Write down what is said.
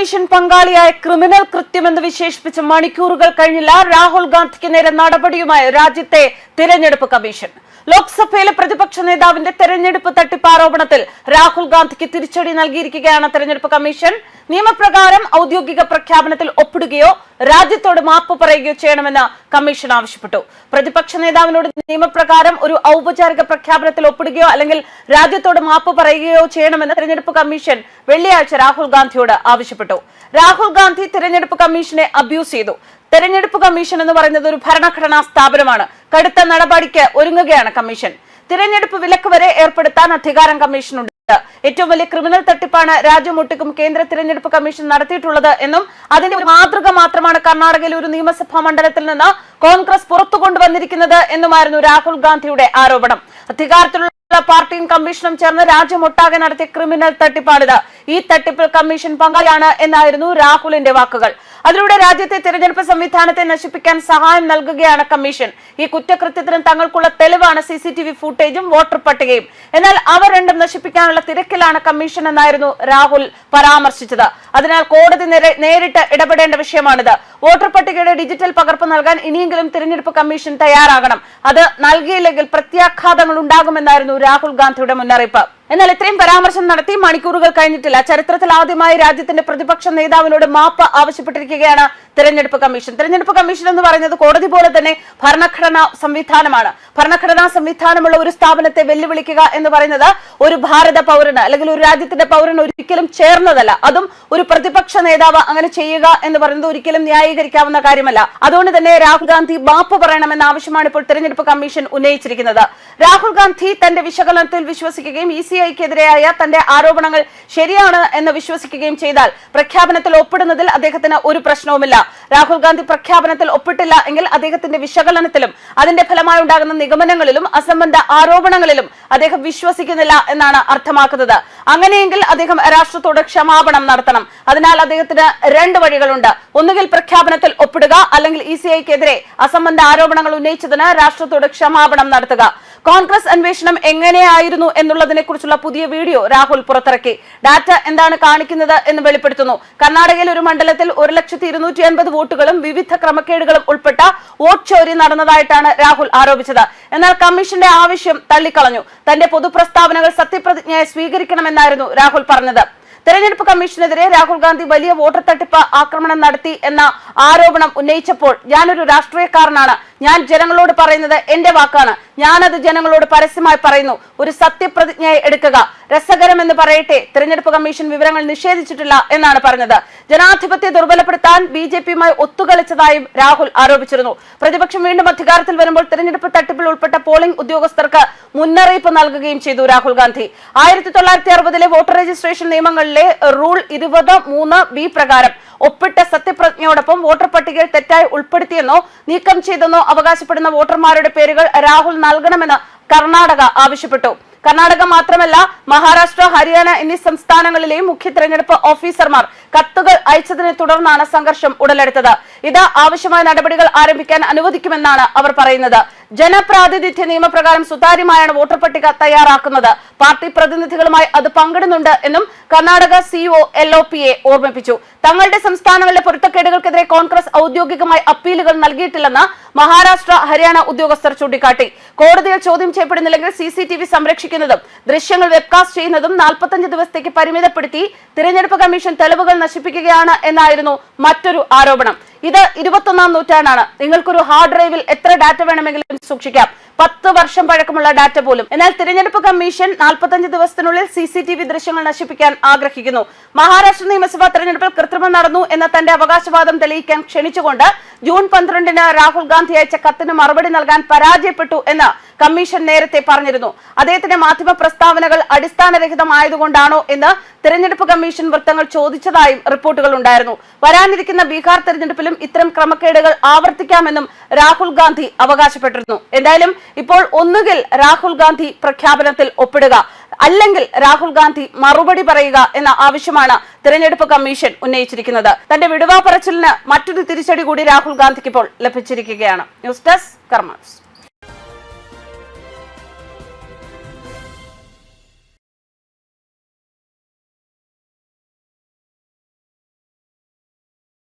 Commission പങ്കാളിയായ criminal കൃത്യമെന്ന് വിശേഷിപ്പിച്ച മണിക്കൂറുകൾ കഴിഞ്ഞില്ല. രാഹുൽ ഗാന്ധിക്ക് നേരെ നടപടിയുമായി രാജ്യത്തെ തിരഞ്ഞെടുപ്പ് കമ്മീഷൻ. ലോക്സഭയിലെ പ്രതിപക്ഷ നേതാവിന്റെ തെരഞ്ഞെടുപ്പ് തട്ടിപ്പ് ആരോപണത്തിൽ രാഹുൽ ഗാന്ധിക്ക് തിരിച്ചടി നൽകിയിരിക്കുകയാണ് തെരഞ്ഞെടുപ്പ് കമ്മീഷൻ. നിയമപ്രകാരം ഔദ്യോഗിക പ്രഖ്യാപനത്തിൽ ഒപ്പിടുകയോ രാജ്യത്തോട് മാപ്പ് പറയുകയോ ചെയ്യണമെന്ന് കമ്മീഷൻ ആവശ്യപ്പെട്ടു. പ്രതിപക്ഷ നേതാവിനോട് നിയമപ്രകാരം ഒരു ഔപചാരിക പ്രഖ്യാപനത്തിൽ ഒപ്പിടുകയോ അല്ലെങ്കിൽ രാജ്യത്തോട് മാപ്പ് പറയുകയോ ചെയ്യണമെന്ന് തെരഞ്ഞെടുപ്പ് കമ്മീഷൻ വെള്ളിയാഴ്ച രാഹുൽ ഗാന്ധിയോട് ആവശ്യപ്പെട്ടു. രാഹുൽ ഗാന്ധി തെരഞ്ഞെടുപ്പ് കമ്മീഷനെ അബ്യൂസ് ചെയ്തു. തെരഞ്ഞെടുപ്പ് കമ്മീഷൻ എന്ന് പറയുന്നത് ഒരു ഭരണഘടനാ സ്ഥാപനമാണ്. കടുത്ത നടപടിക്ക് ഒരുങ്ങുകയാണ് കമ്മീഷൻ. തിരഞ്ഞെടുപ്പ് വിലക്ക് വരെ ഏർപ്പെടുത്താൻ അധികാരം കമ്മീഷനുണ്ട്. ഏറ്റവും വലിയ ക്രിമിനൽ തട്ടിപ്പാണ് രാജ്യമൊട്ടുക്കും കേന്ദ്ര തിരഞ്ഞെടുപ്പ് കമ്മീഷൻ നടത്തിയിട്ടുള്ളത് എന്നും അതിന്റെ മാതൃക മാത്രമാണ് കർണാടകയിലെ ഒരു നിയമസഭാ മണ്ഡലത്തിൽ നിന്ന് കോൺഗ്രസ് പുറത്തു കൊണ്ടുവന്നിരിക്കുന്നത് എന്നുമായിരുന്നു രാഹുൽ ഗാന്ധിയുടെ ആരോപണം. അധികാരത്തിലുള്ള പാർട്ടിയും കമ്മീഷനും ചേർന്ന് രാജ്യമൊട്ടാകെ നടത്തിയ ക്രിമിനൽ തട്ടിപ്പാണിത്. ഈ തട്ടിപ്പിൽ കമ്മീഷൻ പങ്കാളിയാണ് എന്നായിരുന്നു രാഹുലിന്റെ വാക്കുകൾ. അതിലൂടെ രാജ്യത്തെ തിരഞ്ഞെടുപ്പ് സംവിധാനത്തെ നശിപ്പിക്കാൻ സഹായം നൽകുകയാണ് കമ്മീഷൻ. ഈ കുറ്റകൃത്യത്തിന് തങ്ങൾക്കുള്ള തെളിവാണ് സി വി ഫുട്ടേജും വോട്ടർ പട്ടികയും. എന്നാൽ അവ രണ്ടും നശിപ്പിക്കാനുള്ള തിരക്കിലാണ് കമ്മീഷൻ എന്നായിരുന്നു രാഹുൽ പരാമർശിച്ചത്. അതിനാൽ കോടതി നേരിട്ട് ഇടപെടേണ്ട വിഷയമാണിത്. വോട്ടർ പട്ടികയുടെ ഡിജിറ്റൽ പകർപ്പ് നൽകാൻ ഇനിയെങ്കിലും തിരഞ്ഞെടുപ്പ് കമ്മീഷൻ തയ്യാറാകണം. അത് നൽകിയില്ലെങ്കിൽ പ്രത്യാഘാതങ്ങൾ ഉണ്ടാകുമെന്നായിരുന്നു രാഹുൽ ഗാന്ധിയുടെ മുന്നറിയിപ്പ്. എന്നാൽ ഇത്രയും പരാമർശം നടത്തി മണിക്കൂറുകൾ കഴിഞ്ഞിട്ടില്ല. ചരിത്രത്തിൽ ആദ്യമായി രാജ്യത്തിന്റെ പ്രതിപക്ഷ നേതാവിനോട് മാപ്പ് ആവശ്യപ്പെട്ടിരിക്കുകയാണ് തെരഞ്ഞെടുപ്പ് കമ്മീഷൻ. തെരഞ്ഞെടുപ്പ് കമ്മീഷൻ എന്ന് പറയുന്നത് കോടതി പോലെ തന്നെ ഭരണഘടനാ സംവിധാനമാണ്. ഭരണഘടനാ സംവിധാനമുള്ള ഒരു സ്ഥാപനത്തെ വെല്ലുവിളിക്കുക എന്ന് പറയുന്നത് ഒരു ഭാരത പൗരന് അല്ലെങ്കിൽ ഒരു രാജ്യത്തിന്റെ പൗരന് ഒരിക്കലും ചേർന്നതല്ല. അതും ഒരു പ്രതിപക്ഷ നേതാവ് അങ്ങനെ ചെയ്യുക എന്ന് പറയുന്നത് ഒരിക്കലും ന്യായീകരിക്കാവുന്ന കാര്യമല്ല. അതുകൊണ്ട് തന്നെ രാഹുൽ ഗാന്ധി മാപ്പ് പറയണമെന്ന ആവശ്യമാണ് ഇപ്പോൾ തെരഞ്ഞെടുപ്പ് കമ്മീഷൻ ഉന്നയിച്ചിരിക്കുന്നത്. രാഹുൽ ഗാന്ധി തന്റെ വിശകലനത്തിൽ വിശ്വസിക്കുകയും ഇ സി ഐക്കെതിരെയായ തന്റെ ആരോപണങ്ങൾ ശരിയാണ് എന്ന് വിശ്വസിക്കുകയും ചെയ്താൽ പ്രഖ്യാപനത്തിൽ ഒപ്പിടുന്നതിൽ അദ്ദേഹത്തിന് ഒരു പ്രശ്നവുമില്ല. രാഹുൽ ഗാന്ധി പ്രഖ്യാപനത്തിൽ ഒപ്പിട്ടില്ല എങ്കിൽ അദ്ദേഹത്തിന്റെ വിശകലനത്തിലും അതിന്റെ ഫലമായി ഉണ്ടാകുന്ന നിഗമനങ്ങളിലും അസംബന്ധ ആരോപണങ്ങളിലും അദ്ദേഹം വിശ്വസിക്കുന്നില്ല എന്നാണ് അർത്ഥമാക്കുന്നത്. അങ്ങനെയെങ്കിൽ അദ്ദേഹം രാഷ്ട്രത്തോട് ക്ഷമാപണം നടത്തണം. അതിനാൽ അദ്ദേഹത്തിന് രണ്ട് വഴികളുണ്ട്. ഒന്നുകിൽ പ്രഖ്യാപനത്തിൽ ഒപ്പിടുക അല്ലെങ്കിൽ ഇ സി ഐക്കെതിരെ അസംബന്ധ ആരോപണങ്ങൾ ഉന്നയിച്ചതിന് രാഷ്ട്രത്തോട് ക്ഷമാപണം നടത്തുക. കോൺഗ്രസ് അന്വേഷണം എങ്ങനെയായിരുന്നു എന്നുള്ളതിനെ കുറിച്ചുള്ള പുതിയ വീഡിയോ രാഹുൽ പുറത്തിറക്കി. ഡാറ്റ എന്താണ് കാണിക്കുന്നത് എന്ന് വെളിപ്പെടുത്തുന്നു. കർണാടകയിൽ ഒരു മണ്ഡലത്തിൽ ഒരു ലക്ഷത്തി ഇരുന്നൂറ്റി അൻപത് വോട്ടുകളും വിവിധ ക്രമക്കേടുകളും ഉൾപ്പെട്ട വോട്ട് ചോരി നടന്നതായിട്ടാണ് രാഹുൽ ആരോപിച്ചത്. എന്നാൽ കമ്മീഷന്റെ ആവശ്യം തള്ളിക്കളഞ്ഞു. തന്റെ പൊതുപ്രസ്താവനകൾ സത്യപ്രതിജ്ഞയെ സ്വീകരിക്കണമെന്നായിരുന്നു രാഹുൽ പറഞ്ഞത്. തെരഞ്ഞെടുപ്പ് കമ്മീഷനെതിരെ രാഹുൽ ഗാന്ധി വലിയ വോട്ടർ തട്ടിപ്പ് ആക്രമണം നടത്തി എന്ന ആരോപണം ഉന്നയിച്ചപ്പോൾ ഞാനൊരു രാഷ്ട്രീയക്കാരനാണ്. ഞാൻ ജനങ്ങളോട് പറയുന്നത് എന്റെ വാക്കാണ്. ഞാനത് ജനങ്ങളോട് പരസ്യമായി പറയുന്നു. ഒരു സത്യപ്രതിജ്ഞ എടുക്കുക. രസകരമെന്ന് പറയട്ടെ. തെരഞ്ഞെടുപ്പ് കമ്മീഷൻ വിവരങ്ങൾ നിഷേധിച്ചിട്ടില്ല എന്നാണ് പറഞ്ഞത്. ജനാധിപത്യം ദുർബലപ്പെടുത്താൻ ബി ജെ പിയുമായി ഒത്തുകളിച്ചതായും രാഹുൽ ആരോപിച്ചിരുന്നു. പ്രതിപക്ഷം വീണ്ടും അധികാരത്തിൽ വരുമ്പോൾ തെരഞ്ഞെടുപ്പ് തട്ടിപ്പിൽ ഉൾപ്പെട്ട പോളിംഗ് ഉദ്യോഗസ്ഥർക്ക് മുന്നറിയിപ്പ് നൽകുകയും ചെയ്തു രാഹുൽ ഗാന്ധി. ആയിരത്തി തൊള്ളായിരത്തി അറുപതിലെ വോട്ടർ രജിസ്ട്രേഷൻ നിയമങ്ങളിലെ റൂൾ ഇരുപത് മൂന്ന് ബി പ്രകാരം ഒപ്പിട്ട സത്യപ്രതിജ്ഞയോടൊപ്പം വോട്ടർ പട്ടികയിൽ തെറ്റായി ഉൾപ്പെടുത്തിയെന്നോ നീക്കം ചെയ്തെന്നോ അവകാശപ്പെടുന്ന വോട്ടർമാരുടെ പേരുകൾ രാഹുൽ നൽകണമെന്ന് കർണാടക ആവശ്യപ്പെട്ടു. കർണാടക മാത്രമല്ല മഹാരാഷ്ട്ര ഹരിയാന എന്നീ സംസ്ഥാനങ്ങളിലെയും മുഖ്യ തെരഞ്ഞെടുപ്പ് ഓഫീസർമാർ കത്തുകൾ അയച്ചതിനെ തുടർന്നാണ് സംഘർഷം ഉടലെടുത്തത്. ഇത് ആവശ്യമായ നടപടികൾ ആരംഭിക്കാൻ അനുവദിക്കുമെന്നാണ് അവർ പറയുന്നത്. ജനപ്രാതിനിധ്യ നിയമപ്രകാരം സുതാര്യമായാണ് വോട്ടർ പട്ടിക തയ്യാറാക്കുന്നത്. പാർട്ടി പ്രതിനിധികളുമായി അത് പങ്കിടുന്നുണ്ട് എന്നും കർണാടക സിഒ എൽ ഓർമ്മിപ്പിച്ചു. തങ്ങളുടെ സംസ്ഥാനങ്ങളിലെ പൊരുത്തക്കേടുകൾക്കെതിരെ കോൺഗ്രസ് ഔദ്യോഗികമായി അപ്പീലുകൾ നൽകിയിട്ടില്ലെന്ന് മഹാരാഷ്ട്ര ഹരിയാന ഉദ്യോഗസ്ഥർ ചൂണ്ടിക്കാട്ടി. കോടതിയിൽ ചോദ്യം ചെയ്യപ്പെടുന്നില്ലെങ്കിൽ സി സി ടി വി സംരക്ഷിക്കുന്നതും ദൃശ്യങ്ങൾ വെബ്കാസ്റ്റ് ചെയ്യുന്നതും നാൽപ്പത്തഞ്ച് ദിവസത്തേക്ക് പരിമിതപ്പെടുത്തി തിരഞ്ഞെടുപ്പ് കമ്മീഷൻ തെളിവുകൾ നശിപ്പിക്കുകയാണ് എന്നായിരുന്നു മറ്റൊരു ആരോപണം. ഇത് ഇരുപത്തൊന്നാം നൂറ്റാണ്ടാണ്. നിങ്ങൾക്കൊരു ഹാർഡ് ഡ്രൈവിൽ എത്ര ഡാറ്റ വേണമെങ്കിലും സൂക്ഷിക്കാം. പത്ത് വർഷം പഴക്കമുള്ള ഡാറ്റ പോലും. എന്നാൽ തിരഞ്ഞെടുപ്പ് കമ്മീഷൻ നാൽപ്പത്തഞ്ച് ദിവസത്തിനുള്ളിൽ സി സി ടി വി ദൃശ്യങ്ങൾ നശിപ്പിക്കാൻ ആഗ്രഹിക്കുന്നു. മഹാരാഷ്ട്ര നിയമസഭാ തെരഞ്ഞെടുപ്പിൽ കൃത്രിമം നടന്നു എന്ന തന്റെ അവകാശവാദം തെളിയിക്കാൻ ക്ഷണിച്ചുകൊണ്ട് ജൂൺ പന്ത്രണ്ടിന് രാഹുൽ ഗാന്ധി അയച്ച കത്തിന് മറുപടി നൽകാൻ പരാജയപ്പെട്ടു എന്ന് കമ്മീഷൻ നേരത്തെ പറഞ്ഞിരുന്നു. അദ്ദേഹത്തിന്റെ മാധ്യമ പ്രസ്താവനകൾ അടിസ്ഥാനരഹിതമായതുകൊണ്ടാണോ എന്ന് തെരഞ്ഞെടുപ്പ് കമ്മീഷൻ വൃത്തങ്ങൾ ചോദിച്ചതായും റിപ്പോർട്ടുകൾ ഉണ്ടായിരുന്നു. വരാനിരിക്കുന്ന ബീഹാർ തെരഞ്ഞെടുപ്പിലും ഇത്തരം ക്രമക്കേടുകൾ ആവർത്തിക്കാമെന്നും രാഹുൽ ഗാന്ധി അവകാശപ്പെട്ടിരുന്നു. എന്തായാലും ഇപ്പോൾ ഒന്നുകിൽ രാഹുൽ ഗാന്ധി പ്രഖ്യാപനത്തിൽ ഒപ്പിടുക അല്ലെങ്കിൽ രാഹുൽ ഗാന്ധി മറുപടി പറയുക എന്ന ആവശ്യമാണ് തിരഞ്ഞെടുപ്പ് കമ്മീഷൻ ഉന്നയിച്ചിരിക്കുന്നത്. തന്റെ വിടുവാ പറച്ചിലിന് മറ്റൊരു തിരിച്ചടി കൂടി രാഹുൽ ഗാന്ധിക്ക് ഇപ്പോൾ ലഭിച്ചിരിക്കുകയാണ്. ന്യൂസ് ഡെസ്ക് കർമ്മ